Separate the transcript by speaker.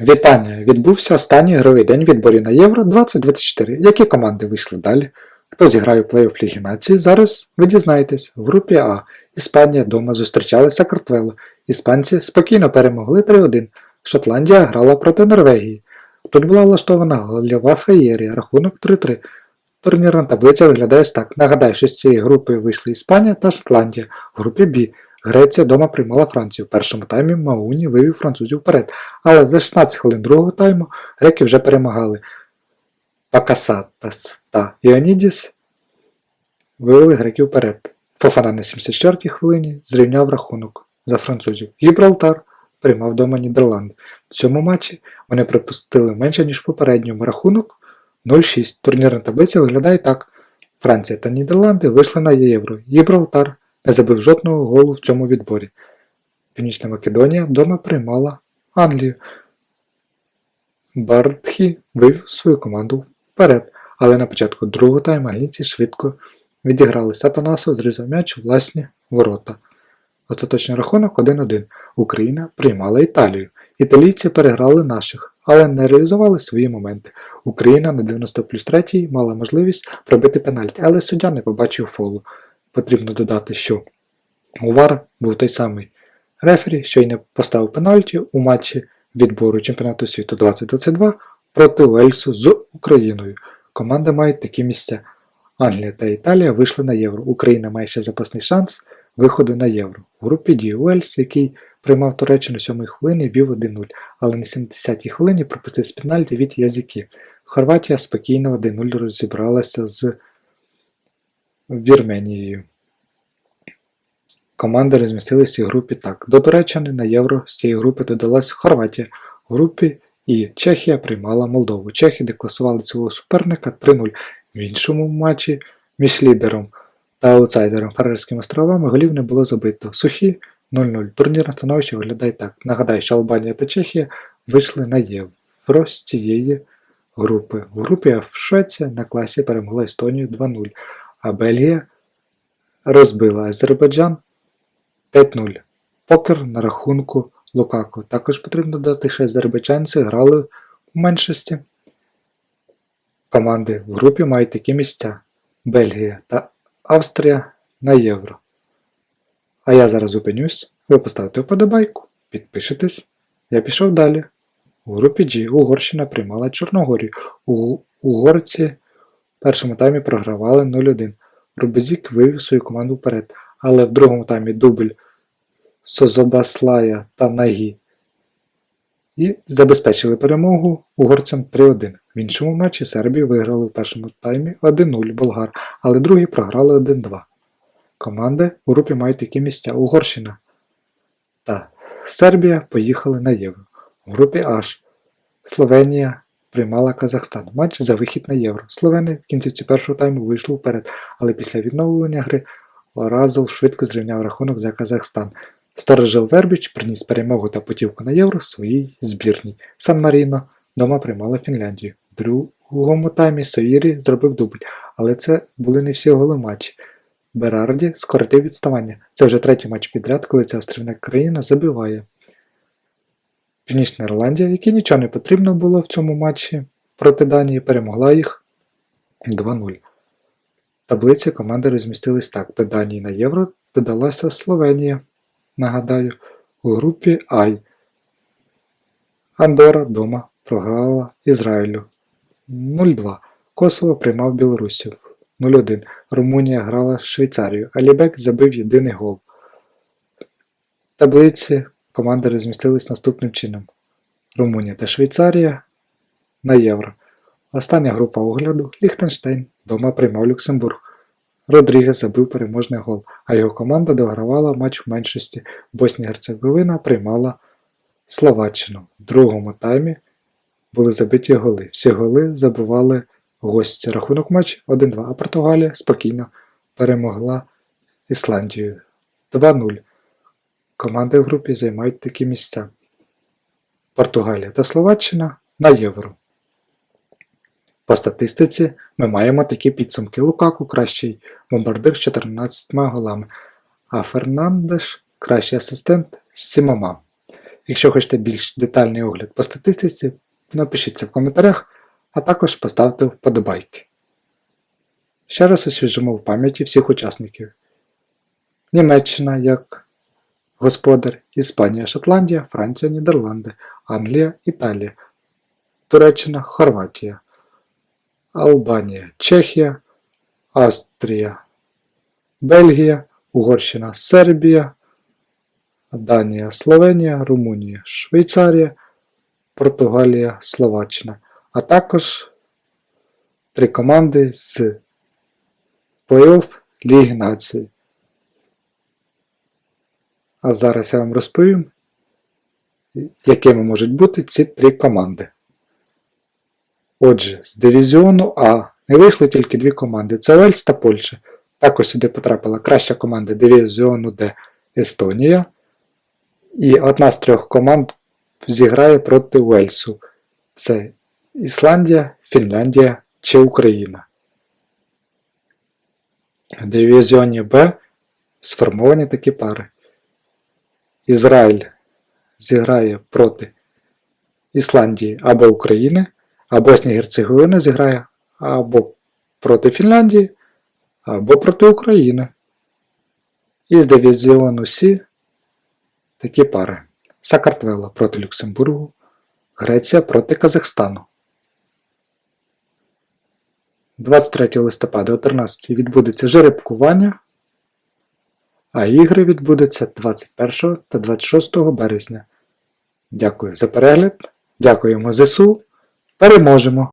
Speaker 1: Вітання! Відбувся останній ігровий день відборів на Євро 2024. Які команди вийшли далі? Хто зіграє плей-офф Ліги Нації? Зараз ви дізнаєтесь. В групі А Іспанія дома зустрічали Сакартвело. Іспанці спокійно перемогли 3-1. Шотландія грала проти Норвегії. Тут була влаштована гольова феєрія, рахунок 3-3. Турнірна таблиця виглядає так. Нагадаю, що з цієї групи вийшли Іспанія та Шотландія. В групі Б Греція дома приймала Францію. В першому таймі Мауні вивів французів вперед, але за 16 хвилин другого тайму греки вже перемагали. Пакасатас та Іонідіс вивели греків вперед. Фофана на 74-й хвилині зрівняв рахунок за французів. Гібралтар приймав дома Нідерланд. В цьому матчі вони пропустили менше, ніж в попередньому. Рахунок 0-6. Турнірна таблиця виглядає так. Франція та Нідерланди вийшли на Євро. Гібралтар не забив жодного голу в цьому відборі. Північна Македонія вдома приймала Англію. Бартхі вивів свою команду вперед, але на початку другого тайму англійці швидко відіграли. Сатанасо зрізав м'яч у власні ворота. Остаточний рахунок 1-1. Україна приймала Італію. Італійці переграли наших, але не реалізували свої моменти. Україна на 90 плюс 3 мала можливість пробити пенальті, але суддя не побачив фолу. Потрібно додати, що у ВАР був той самий рефері, що й не поставив пенальті у матчі відбору чемпіонату світу 2022 проти Уельсу з Україною. Команди мають такі місця. Англія та Італія вийшли на євро. Україна має ще запасний шанс виходу на євро. У групі Ді Уельс, який приймав Туреччину 7 хвилини, вів 1-0, але на 70-й хвилині пропустив з пенальті від Язики. Хорватія спокійно 1-0 розібралася з Вірменією. Команди розмістилися в групі так. До Туреччини на євро з цієї групи додалась Хорватія. В групі І Чехія приймала Молдову. Чехи декласували свого суперника 3-0. В іншому матчі між лідером та аутсайдером Фарерськими островами голів не було забито. Сухі 0-0. Турнірне становище виглядає так. Нагадаю, що Албанія та Чехія вийшли на євро з цієї групи. В групі F Швеція на класі перемогла Естонію 2-0, а Бельгія розбила Азербайджан 5-0. Покер на рахунку Лукако. Також потрібно додати, що азербайджанці грали в меншості. Команди в групі мають такі місця: Бельгія та Австрія на євро. А я зараз зупинюсь, ви поставите вподобайку, підпишитесь. Я пішов далі. У групі G Угорщина приймала Чорногорію. У Угорці першому таймі програвали 0-1. Рубезік вивів свою команду вперед, але в другому таймі дубль Созобаслая та Нагі і забезпечили перемогу угорцям 3-1. В іншому матчі Сербії виграли в першому таймі 1-0 болгар, але другі програли 1-2. Команди у групі мають такі місця Угорщина та Сербія поїхали на Євро. У групі H Словенія приймала Казахстан. Матч за вихід на Євро. Словени в кінці першого тайму вийшли вперед, але після відновлення гри Оразов швидко зрівняв рахунок за Казахстан. Сторожил Вербіч приніс перемогу та путівку на євро своїй збірній. Сан Маріно дома приймала Фінляндію. В другому таймі Соїрі зробив дубль, але це були не всі голи матчі. Берарді скоротив відставання. Це вже третій матч підряд, коли ця острівна країна забиває. Північна Ірландія, якій нічого не потрібно було в цьому матчі проти Данії, перемогла їх 2-0. Таблиці команди розмістились так: до Данії на євро додалася Словенія. Нагадаю, у групі Ай. Андора дома програла Ізраїлю 0-2. Косово приймав Білорусів 0-1. Румунія грала з Швейцарією. Алібек забив єдиний гол. Таблиці команди розмістились наступним чином: Румунія та Швейцарія на євро. Остання група огляду Ліхтенштейн дома приймав Люксембург. Родрігес забив переможний гол, а його команда догравала матч в меншості. Боснія Герцеговина приймала Словаччину. В другому таймі були забиті голи. Всі голи забивали гості. Рахунок матчу 1-2, а Португалія спокійно перемогла Ісландію 2-0. Команди в групі займають такі місця. Португалія та Словаччина на євро. По статистиці ми маємо такі підсумки. Лукаку кращий бомбардир з 14 голами, а Фернандеш кращий асистент з 7. Якщо хочете більш детальний огляд по статистиці, напишіть це в коментарях, а також поставте вподобайки. Ще раз освіжимо в пам'яті всіх учасників. Німеччина як господар, Іспанія, Шотландія, Франція, Нідерланди, Англія, Італія, Туреччина, Хорватія, Албанія, Чехія, Австрія, Бельгія, Угорщина, Сербія, Данія, Словенія, Румунія, Швейцарія, Португалія, Словаччина, а також три команди з плей-офф Ліги Націй. А зараз я вам розповім, якими можуть бути ці три команди. Отже, з дивізіону А не вийшли тільки дві команди це Вельс та Польща. Також сюди потрапила краща команда дивізіону Д Естонія. І одна з трьох команд зіграє проти Уельсу. Це Ісландія, Фінляндія чи Україна. В дивізіоні Б сформовані такі пари. Ізраїль зіграє проти Ісландії або України, а Боснія Герцеговина зіграє або проти Фінляндії, або проти України. Із дивізіону Сі такі пари. Сакартвело проти Люксембургу, Греція проти Казахстану. 23 листопада о 13 відбудеться жеребкування, а ігри відбудуться 21 та 26 березня. Дякую за перегляд. Дякуємо ЗСУ. Переможемо!